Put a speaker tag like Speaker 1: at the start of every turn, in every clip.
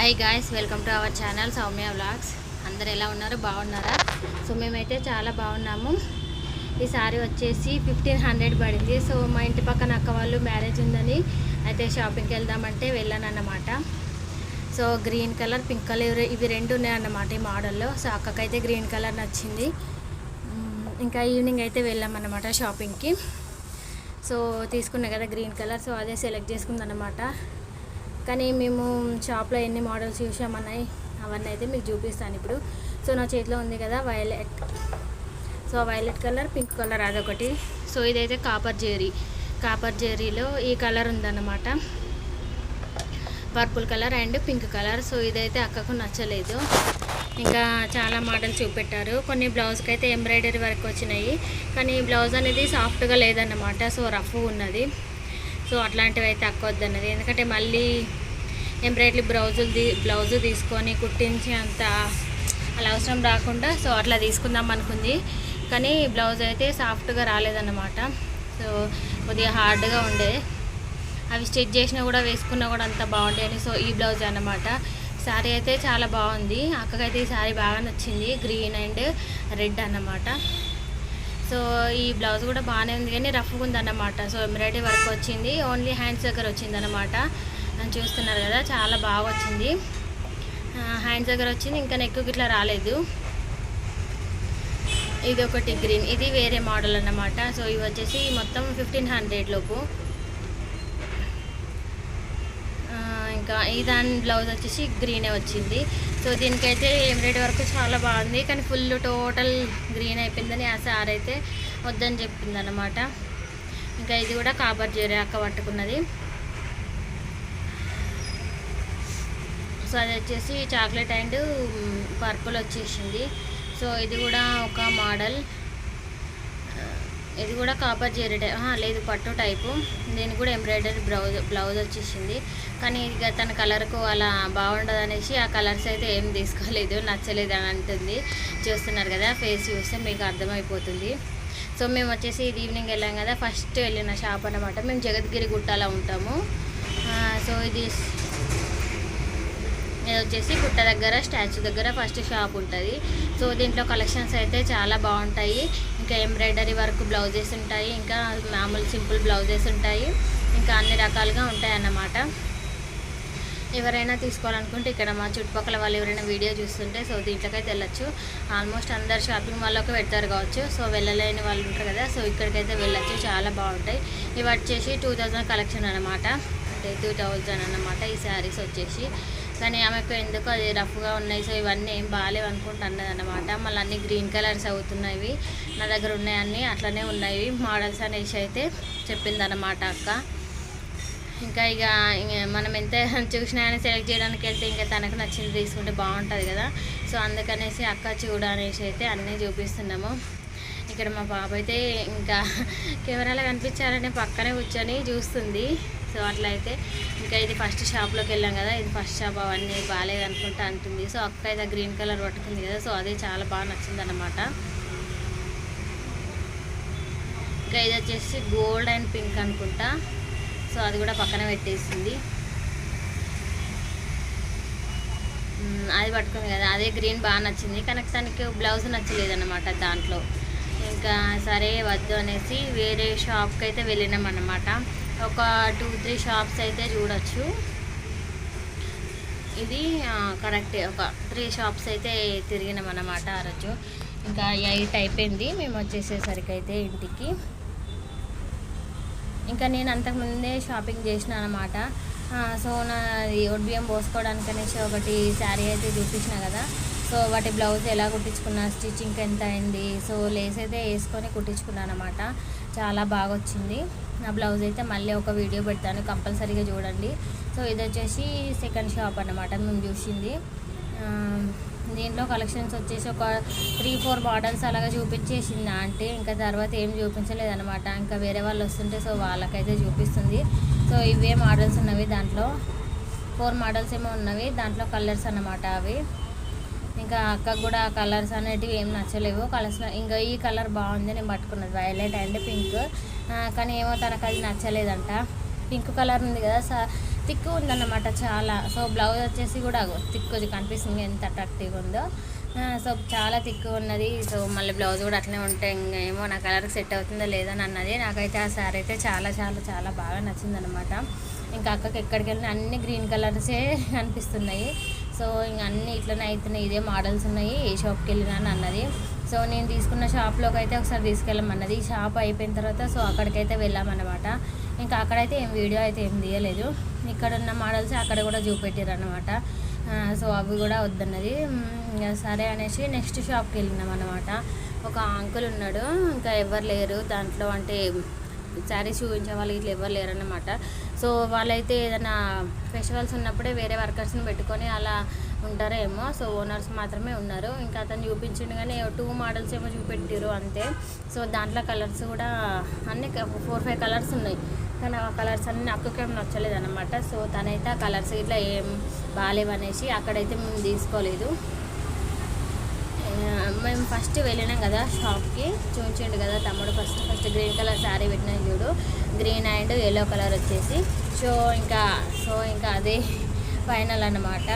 Speaker 1: Hi guys welcome to our channel Soumya vlogs అందరు ఎలా ఉన్నారు? బాగున్నారా? సో మేమైతే చాలా బాగున్నాము. ఈ సారీ వచ్చేసి ఫిఫ్టీన్ హండ్రెడ్ పడింది. సో మా ఇంటి పక్కన అక్క వాళ్ళు మ్యారేజ్ ఉందని అయితే షాపింగ్కి వెళ్దామంటే వెళ్ళాను అన్నమాట so green colour pink colour ఇవి రెండు ఉన్నాయన్నమాట ఈ మోడల్లో సో అక్కకైతే గ్రీన్ కలర్ నచ్చింది. ఇంకా ఈవినింగ్ అయితే వెళ్ళామన్నమాట షాపింగ్కి సో తీసుకున్నా కదా గ్రీన్ కలర్ సో అదే సెలెక్ట్ చేసుకుందన్నమాట. కానీ మేము షాప్లో ఎన్ని మోడల్స్ చూసామన్నాయి అవన్నీ అయితే మీకు చూపిస్తాను ఇప్పుడు. సో నా చేతిలో ఉంది కదా violet so violet colour pink colour అదొకటి. సో ఇదైతే కాపర్ జెరీ కాపర్ జెరీలో ఈ కలర్ ఉందన్నమాట. Purple colour and pink colour so ఇదైతే అక్కకు నచ్చలేదు. ఇంకా చాలా మోడల్ చూపెట్టారు. కొన్ని బ్లౌజ్కి అయితే ఎంబ్రాయిడరీ వర్క్ వచ్చినాయి. కానీ బ్లౌజ్ అనేది సాఫ్ట్గా లేదన్నమాట. సో రఫ్ ఉన్నది. సో అట్లాంటివి అయితే అక్క వద్దన్నది ఎందుకంటే మళ్ళీ ఎంబ్రాయిడరీ బ్లౌజులు తీ బ్లౌజు తీసుకొని కుట్టించి అంత అలా అవసరం రాకుండా సో అట్లా తీసుకుందాం అనుకుంది. కానీ బ్లౌజ్ అయితే సాఫ్ట్గా రాలేదన్నమాట. సో కొద్దిగా హార్డ్గా ఉండే. అవి స్టిచ్ చేసినా కూడా వేసుకున్నా కూడా అంత బాగుండే అని సో ఈ బ్లౌజ్ అన్నమాట. శారీ అయితే చాలా బాగుంది. అక్కకైతే ఈ శారీ బాగా నచ్చింది. గ్రీన్ అండ్ రెడ్ అన్నమాట. సో ఈ బ్లౌజ్ కూడా బాగానే ఉంది కానీ రఫ్గా ఉందన్నమాట. సో ఎంబ్రాయిడరీ వర్క్ వచ్చింది. ఓన్లీ హ్యాండ్స్ దగ్గర వచ్చింది అనమాట చూస్తున్నారు కదా చాలా బాగా వచ్చింది. హ్యాండ్స్ దగ్గర వచ్చింది ఇంకా నెక్ ఇట్లా రాలేదు. ఇది ఒకటి గ్రీన్ ఇది వేరే మోడల్ అన్నమాట. సో ఇవి వచ్చేసి మొత్తం ఫిఫ్టీన్ హండ్రెడ్ లోపు ఆ, ఇంకా ఈ దాని బ్లౌజ్ వచ్చేసి గ్రీనే వచ్చింది. సో దీనికైతే ఎంబ్రాయిడరీ వర్క్ చాలా బాగుంది. కానీ ఫుల్ టోటల్ గ్రీన్ అయిపోయిందని ఆ సార్ అయితే వద్దని చెప్పింది అనమాట ఇంకా ఇది కూడా కాపర్ జెరీ అక్క పట్టుకున్నది. సో అది వచ్చేసి చాక్లెట్ అండ్ పర్పుల్ వచ్చేసింది. సో ఇది కూడా ఒక మోడల్ ఇది కూడా కాపర్ జెరీ లేదు పట్టు టైపు దీనికి కూడా ఎంబ్రాయిడరీ బ్లౌజ్ బ్లౌజ్ వచ్చేసింది. కానీ ఇక తన కలర్కు అలా బాగుండదు అనేసి ఆ కలర్స్ అయితే ఏం తీసుకోలేదు నచ్చలేదు అని అంటుంది. చూస్తున్నారు కదా ఫేస్ చూస్తే మీకు అర్థమైపోతుంది. సో మేము వచ్చేసి ఇది ఈవినింగ్ వెళ్ళాం కదా ఫస్ట్ వెళ్ళిన షాప్ అన్నమాట. మేము జగద్గిరి గుట్టలో ఉంటాము. సో ఇది ఇది వచ్చేసి గుట్ట దగ్గర స్టాచ్యూ దగ్గర ఫస్ట్ షాప్ ఉంటుంది. సో దీంట్లో కలెక్షన్స్ అయితే చాలా బాగుంటాయి. ఇంకా ఎంబ్రాయిడరీ వర్క్ బ్లౌజెస్ ఉంటాయి. ఇంకా మామూలు సింపుల్ బ్లౌజెస్ ఉంటాయి. ఇంకా అన్ని రకాలుగా ఉంటాయి అన్నమాట. ఎవరైనా తీసుకోవాలనుకుంటే ఇక్కడ మా చుట్టుపక్కల వాళ్ళు ఎవరైనా వీడియో చూస్తుంటే సో దీంట్లోకైతే వెళ్ళచ్చు. ఆల్మోస్ట్ అందరు షాపింగ్ మాల్లోకి పెడతారు కావచ్చు. సో వెళ్ళలేని వాళ్ళు ఉంటారు కదా సో ఇక్కడికైతే వెళ్ళొచ్చు. చాలా బాగుంటాయి. ఇవి వచ్చేసి టూ థౌజండ్ కలెక్షన్ అనమాట అంటే టూ థౌజండ్ అన్నమాట ఈ శారీస్ వచ్చేసి. కానీ ఆమెకు ఎందుకో అది రఫ్గా ఉన్నాయి. సో ఇవన్నీ ఏం బాగాలేవు అనుకుంటా అన్నది అనమాట మళ్ళీ అన్ని గ్రీన్ కలర్స్ అవుతున్నాయి నా దగ్గర ఉన్నాయన్నీ అట్లనే ఉన్నాయి. మోడల్స్ అనేసి అయితే చెప్పిందన్నమాట అక్క. ఇంకా ఇక మనం ఎంత చూసినాయని సెలెక్ట్ చేయడానికి వెళ్తే ఇంకా తనకు నచ్చింది తీసుకుంటే బాగుంటుంది కదా. సో అందుకనేసి అక్క చూడ అనేసి అయితే అన్నీ చూపిస్తున్నాము. ఇక్కడ మా పాప అయితే ఇంకా కెమెరాలో కనిపించారనే పక్కనే కూర్చొని చూస్తుంది. సో అట్లా అయితే ఇంకా ఇది ఫస్ట్ షాప్లోకి వెళ్ళాం కదా ఇది ఫస్ట్ షాప్ అవన్నీ బాగాలేదు అనుకుంటా అంటుంది. సో అక్క అయితే గ్రీన్ కలర్ పట్టుకుంది కదా సో అది చాలా బాగా నచ్చింది అనమాట ఇంకా ఇది వచ్చేసి గోల్డ్ అండ్ పింక్ అనుకుంటా. సో అది కూడా పక్కన పెట్టేసింది. అది పట్టుకుంది కదా అదే గ్రీన్ బాగా నచ్చింది. కానీ తనకి బ్లౌజ్ నచ్చలేదు అనమాట దాంట్లో. ఇంకా సరే వద్దు అనేసి వేరే షాప్కి అయితే వెళ్ళినాం అనమాట ఒక టూ త్రీ షాప్స్ అయితే చూడొచ్చు. ఇది కరెక్ట్ ఒక త్రీ షాప్స్ అయితే తిరిగినాం అన్నమాట ఆ రోజు. ఇంకా ఎయిట్ అయిపోయింది మేము వచ్చేసేసరికి అయితే ఇంటికి. ఇంకా నేను అంతకుముందే షాపింగ్ చేసిన అనమాట సో నా బియ్యం పోసుకోవడానికి అనేసి ఒకటి శారీ అయితే చూపించిన కదా. సో వాటి బ్లౌజ్ ఎలా కుట్టించుకున్నా స్టిచ్చింగ్ ఎంత అయింది సో లేస్ అయితే వేసుకొని కుట్టించుకున్నాను అనమాట చాలా బాగా వచ్చింది. నా బ్లౌజ్ అయితే మళ్ళీ ఒక వీడియో పెడతాను కంపల్సరీగా చూడండి. సో ఇది వచ్చేసి సెకండ్ షాప్ అన్నమాట మేము చూసింది. దీంట్లో కలెక్షన్స్ వచ్చేసి ఒక త్రీ ఫోర్ మోడల్స్ అలాగా చూపించేసింది ఆంటీ. ఇంకా తర్వాత ఏం చూపించలేదు అనమాట ఇంకా వేరే వాళ్ళు వస్తుంటే సో వాళ్ళకైతే చూపిస్తుంది. సో ఇవే మోడల్స్ ఉన్నవి దాంట్లో. ఫోర్ మోడల్స్ ఏమో ఉన్నవి దాంట్లో కలర్స్ అనమాట అవి. ఇంకా అక్కకు కూడా ఆ కలర్స్ అనేటివి ఏం నచ్చలేవు. కలర్స్ ఇంకా ఈ కలర్ బాగుంది నేను పట్టుకున్నది వైలెట్ అండ్ పింక్. కానీ ఏమో తనకు అది నచ్చలేదంట. పింక్ కలర్ ఉంది కదా సా థిక్ ఉందన్నమాట చాలా. సో బ్లౌజ్ వచ్చేసి కూడా థిక్ కనిపిస్తుంది ఎంత అట్రాక్టివ్గా ఉందో. సో చాలా థిక్ ఉన్నది. సో మళ్ళీ బ్లౌజ్ కూడా అట్లనే ఉంటే ఇంకేమో ఏమో నా కలర్కి సెట్ అవుతుందో లేదో అని అన్నది. నాకైతే ఆ శారీ అయితే చాలా చాలా చాలా బాగా నచ్చిందనమాట ఇంకా అక్కకి ఎక్కడికి వెళ్ళినా అన్ని గ్రీన్ కలర్సే కనిపిస్తున్నాయి. సో ఇంక అన్ని ఇట్లనే అవుతున్నాయి ఇదే మోడల్స్ ఉన్నాయి ఏ షాప్కి వెళ్ళినా అన్నది. సో నేను తీసుకున్న షాప్లోకి అయితే ఒకసారి తీసుకెళ్ళమన్నది. ఈ షాప్ అయిపోయిన తర్వాత సో అక్కడికైతే వెళ్ళామన్నమాట. ఇంకా అక్కడైతే ఏం వీడియో అయితే ఏం తీయలేదు. ఇక్కడ ఉన్న మోడల్స్ అక్కడ కూడా చూపెట్టారు అనమాట సో అవి కూడా వద్దన్నది. ఇంకా సరే అనేసి నెక్స్ట్ షాప్కి వెళ్ళినాం అనమాట ఒక అంకుల్ ఉన్నాడు. ఇంకా ఎవరు లేరు దాంట్లో అంటే శారీస్ చూపించే వాళ్ళు ఇట్లా ఎవరు లేరు సో వాళ్ళైతే ఏదైనా ఫెస్టివల్స్ ఉన్నప్పుడే వేరే వర్కర్స్ని పెట్టుకొని అలా ఉంటారేమో. సో ఓనర్స్ మాత్రమే ఉన్నారు. ఇంకా అతను చూపించిండు కానీ టూ మోడల్స్ ఏమో చూపెట్టారు అంతే. సో దాంట్లో కలర్స్ కూడా అన్ని ఫోర్ ఫైవ్ కలర్స్ ఉన్నాయి. కానీ ఆ కలర్స్ అన్ని అక్కకేం నచ్చలేదు అనమాట సో తనైతే ఆ కలర్స్ ఇట్లా ఏం బాగాలేవనేసి అక్కడైతే మేము తీసుకోలేదు. మేము ఫస్ట్ వెళ్ళినాం కదా షాప్కి చూపించండి కదా తమ్ముడు first first green colour sari పెట్టినాను చూడు. గ్రీన్ అండ్ ఎల్లో కలర్ వచ్చేసి. సో ఇంకా సో ఇంకా అదే ఫైనల్ అన్నమాట.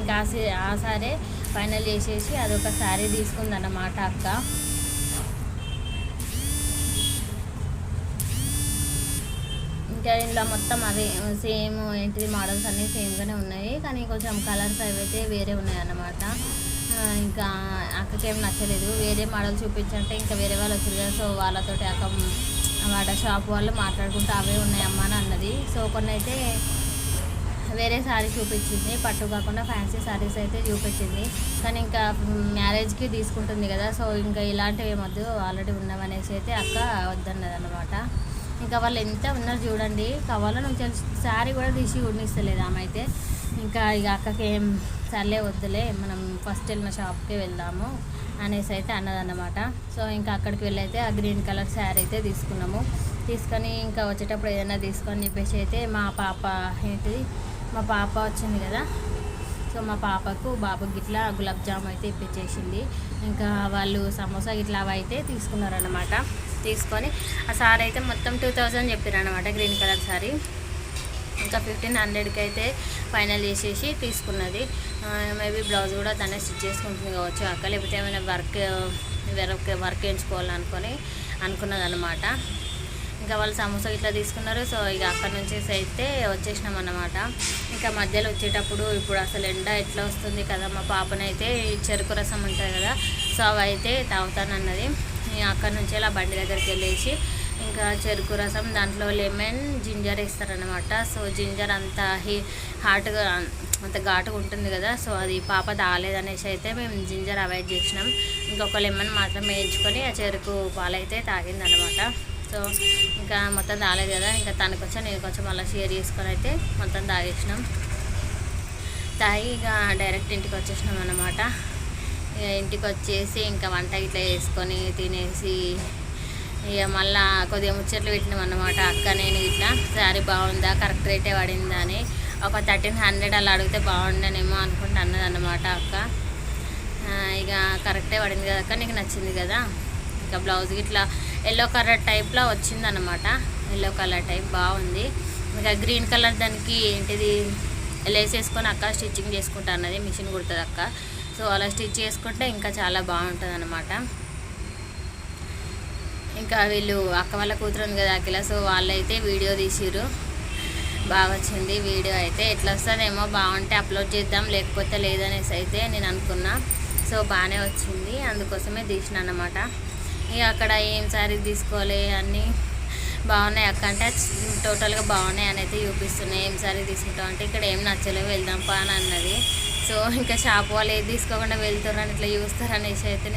Speaker 1: ఇంకా ఆ సీ- ఆ సారే ఫైనల్ చేసేసి అదొక శారీ తీసుకుందన్నమాట అక్క. ఇంకా ఇందులో మొత్తం అదే సేమ్ ఏంటిది మోడల్స్ అన్నీ సేమ్గానే ఉన్నాయి. కానీ కొంచెం కలర్స్ అవి అయితే వేరే ఉన్నాయి అన్నమాట ఇంకా అక్కకేం నచ్చలేదు. వేరే మోడల్ చూపించంటే ఇంకా వేరే వాళ్ళు వచ్చారు కదా సో వాళ్ళతోటి అక్క వాడ షాప్ వాళ్ళు మాట్లాడుకుంటూ అవే ఉన్నాయమ్మా అని అన్నది. సో కొన్ని అయితే వేరే శారీ చూపించింది. పట్టు కాకుండా ఫ్యాన్సీ శారీస్ అయితే చూపించింది. కానీ ఇంకా మ్యారేజ్కి తీసుకుంటుంది కదా సో ఇంకా ఇలాంటివి ఏమొద్దు ఆల్రెడీ ఉన్నామనేసి అయితే అక్క వద్దన్నది అనమాట ఇంకా వాళ్ళు ఎంత ఉన్నారు చూడండి. కావాలో నుంచి తెలిసి శారీ కూడా తీసి ఉడినిస్తలేదు ఆమె అయితే. ఇంకా ఇక అక్కకి ఏం సర్లే వద్దులే మనం ఫస్ట్ వెళ్ళిన షాప్కి వెళ్దాము అనేసి అయితే అన్నదన్నమాట. సో ఇంకా అక్కడికి వెళ్ళైతే ఆ గ్రీన్ కలర్ శారీ అయితే తీసుకున్నాము. తీసుకొని ఇంకా వచ్చేటప్పుడు ఏదైనా తీసుకొని చెప్పేసి అయితే మా పాప ఏంటిది మా పాప వచ్చింది కదా. సో మా పాపకు బాబుకి గిట్లా గులాబ్ జామ్ అయితే ఇప్పించేసింది. ఇంకా వాళ్ళు సమోసా గిట్లా అవి అయితే తీసుకున్నారనమాట తీసుకొని ఆ సారీ అయితే మొత్తం టూ థౌజండ్ చెప్పారనమాట గ్రీన్ కలర్ సారీ ఇంకా ఫిఫ్టీన్ హండ్రెడ్కి అయితే ఫైనల్ చేసేసి తీసుకున్నది. మేబీ బ్లౌజ్ కూడా తనే స్టిచ్ చేసుకుంటుంది కావచ్చు అక్క. లేకపోతే ఏమైనా వర్క్ వర్క్ వర్క్ వేయించుకోవాలనుకొని అనుకున్నది అనమాట ఇంకా వాళ్ళు సమోసా ఇట్లా తీసుకున్నారు సో ఇక అక్కడ నుంచి అయితే వచ్చేసినాం అన్నమాట ఇంకా మధ్యలో వచ్చేటప్పుడు ఇప్పుడు అసలు ఎండ ఎట్లా వస్తుంది కదా మా పాపనైతే చెరుకు రసం ఉంటుంది కదా సో అవి అయితే తాగుతానన్నది అక్కడ నుంచి అలా బండి దగ్గరికి వెళ్ళేసి ఇంకా చెరుకు రసం దాంట్లో లెమన్ జింజర్ వేస్తారనమాట సో జింజర్ అంత హీ హాట్గా అంత ఘాటుగా ఉంటుంది కదా సో అది పాప తాగలేదనేసి అయితే మేము జింజర్ అవాయిడ్ చేసినాం. ఇంకొక లెమన్ మాత్రం వేయించుకొని ఆ చెరుకు పాలైతే తాగిందనమాట సో ఇంకా మొత్తం తాగలేదు కదా ఇంకా తనకు వచ్చా నేను కొంచెం మళ్ళీ షేర్ చేసుకొని అయితే మొత్తం తాగేసినాం. తాగి ఇక డైరెక్ట్ ఇంటికి వచ్చేసినాం అనమాట ఇక ఇంటికి వచ్చేసి ఇంకా వంట ఇట్లా వేసుకొని తినేసి ఇక మళ్ళీ కొద్దిగా ముచ్చట్లు పెట్టినాం అన్నమాట. అక్క నేను ఇట్లా శారీ బాగుందా? కరెక్ట్ రేటే పడిందా? అని. ఒక థర్టీన్ హండ్రెడ్ అలా అడిగితే బాగుండనేమో అనుకుంటా అన్నది అన్నమాట అక్క. ఇక కరెక్టే పడింది కదా అక్క నీకు నచ్చింది కదా? ఇంకా బ్లౌజ్ ఇట్లా ఎల్లో కలర్ టైప్లో వచ్చిందనమాట ఎల్లో కలర్ టైప్ బాగుంది. ఇంకా గ్రీన్ కలర్ దానికి ఏంటిది? లేస్ వేసుకొని అక్క స్టిచ్చింగ్ చేసుకుంటా అన్నది మిషన్ కుడుతుంది అక్క. సో అలా స్టిచ్ చేసుకుంటే ఇంకా చాలా బాగుంటుంది అనమాట ఇంకా వీళ్ళు అక్క వాళ్ళ కూతురు ఉంది కదా అఖిల సో వాళ్ళైతే వీడియో తీసిరు బాగా వచ్చింది వీడియో అయితే. ఎట్లా వస్తుందేమో బాగుంటే అప్లోడ్ చేద్దాం లేకపోతే లేదనేసి అయితే నేను అనుకున్నా. సో బాగానే వచ్చింది. అందుకోసమే తీసిన అన్నమాట. ఇక అక్కడ ఏం శారీ తీసుకోవాలి అన్నీ బాగున్నాయి అక్క అంటే టోటల్గా బాగున్నాయి అని అయితే చూపిస్తున్నాయి. ఏం శారీ తీసుకుంటాం అంటే ఇక్కడ ఏం నచ్చలేవు వెళ్దాం పా అని అన్నది. సో ఇంకా షాప్ వాళ్ళు ఏది తీసుకోకుండా వెళ్తారని ఇట్లా చూస్తారు అనేసి అయితే